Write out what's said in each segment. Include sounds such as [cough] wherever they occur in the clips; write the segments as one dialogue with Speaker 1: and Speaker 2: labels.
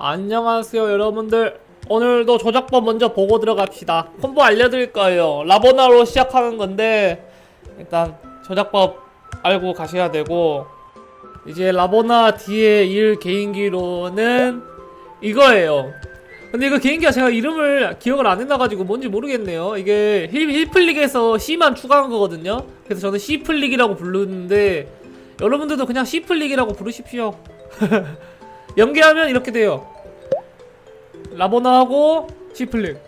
Speaker 1: 안녕하세요 여러분들. 오늘도 조작법 먼저 보고 들어갑시다. 콤보 알려드릴 거예요? 라보나로 시작하는 건데 일단 조작법 알고 가셔야 되고 이제 라보나 뒤에 일 개인기로는 이거예요. 근데 이거 개인기가 제가 이름을 기억을 안 해놔가지고 뭔지 모르겠네요. 이게 힐, 힐플릭에서 C만 추가한 거거든요. 그래서 저는 C플릭이라고 부르는데 여러분들도 그냥 C플릭이라고 부르십시오 [laughs] 연계하면 이렇게 돼요. 라보나 하고 C플릭.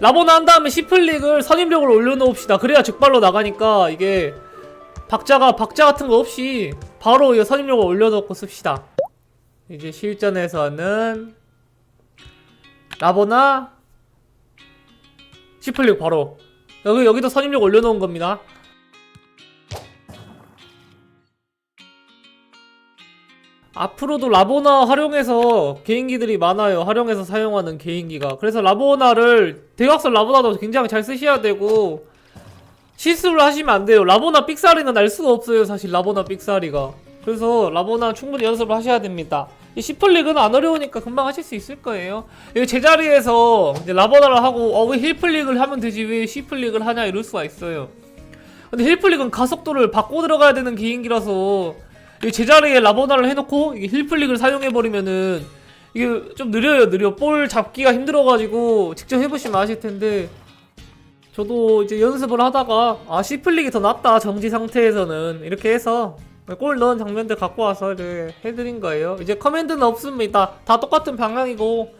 Speaker 1: 라보나 한 다음에 C플릭을 선입력을 올려놓읍시다. 그래야 즉발로 나가니까 이게 박자가 박자 같은 거 없이 바로 이 선입력을 올려놓고 씁시다. 이제 실전에서는 라보나 C플릭 바로 여기 여기도 선입력 올려놓은 겁니다. 앞으로도 라보나 활용해서 개인기들이 많아요. 활용해서 사용하는 개인기가. 그래서 라보나를 대각선 라보나도 굉장히 잘 쓰셔야 되고 실수를 하시면 안 돼요. 라보나 삑사리는 날 수가 없어요. 사실 라보나 삑사리가. 그래서 라보나 충분히 연습을 하셔야 됩니다. 이 시플릭은 안 어려우니까 금방 하실 수 있을 거예요. 이 제자리에서 라보나를 하고 어 왜 힐플릭을 하면 되지 왜 시플릭을 하냐 이럴 수가 있어요. 근데 힐플릭은 가속도를 바꿔 들어가야 되는 개인기라서 이 제자리에 라보나를 해놓고 이게 힐플릭을 사용해버리면은 이게 좀 느려요 느려. 볼 잡기가 힘들어가지고 직접 해보시면 아실 텐데 저도 이제 연습을 하다가 아 C플릭이 더 낫다 정지 상태에서는. 이렇게 해서 골 넣은 장면들 갖고 와서 이렇게 해드린 거예요. 이제 커맨드는 없습니다. 다 똑같은 방향이고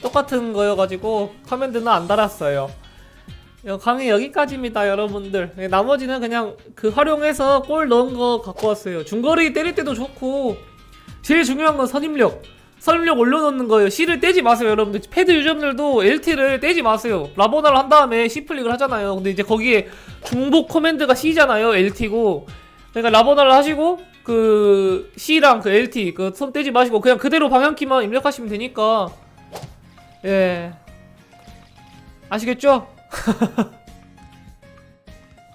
Speaker 1: 똑같은 거여가지고 커맨드는 안 달았어요. 여- 강의 여기까지입니다 여러분들. 네, 나머지는 그냥 그 활용해서 골 넣은 거 갖고 왔어요. 중거리 때릴 때도 좋고 제일 중요한 건 선입력. 선입력 올려놓는 거예요. C를 떼지 마세요 여러분들. 패드 유저들도 LT를 떼지 마세요. 라보나를 한 다음에 C 플릭을 하잖아요. 근데 이제 거기에 중복 커맨드가 C잖아요 LT고. 그러니까 라보나를 하시고 그 C랑 그 LT 그 손 떼지 마시고 그냥 그대로 방향키만 입력하시면 되니까. 예. 아시겠죠? [laughs]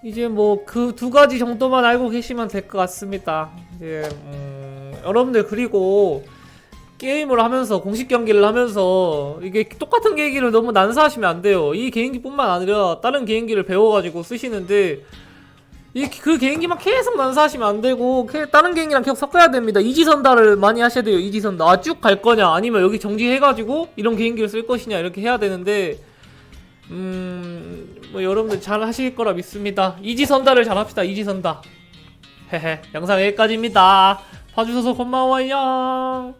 Speaker 1: 이제 뭐 그 두 가지 정도만 알고 계시면 될 것 같습니다. 이제 음, 여러분들 그리고 게임을 하면서 공식 경기를 하면서 이게 똑같은 개인기를 너무 난사하시면 안 돼요. 이 개인기뿐만 아니라 다른 개인기를 배워가지고 쓰시는데 이 그 개인기만 계속 난사하시면 안 되고 그 다른 개인기랑 계속 섞어야 됩니다. 이지선다를 많이 하셔야 돼요. 이지선다. 아, 쭉 갈 거냐 아니면 여기 정지해가지고 이런 개인기를 쓸 것이냐 이렇게 해야 되는데 음, 뭐 여러분들 잘 하실 거라 믿습니다. 이지선다를 잘 합시다. 이지선다. 헤헤. 영상 여기까지입니다. 봐주셔서 고마워요.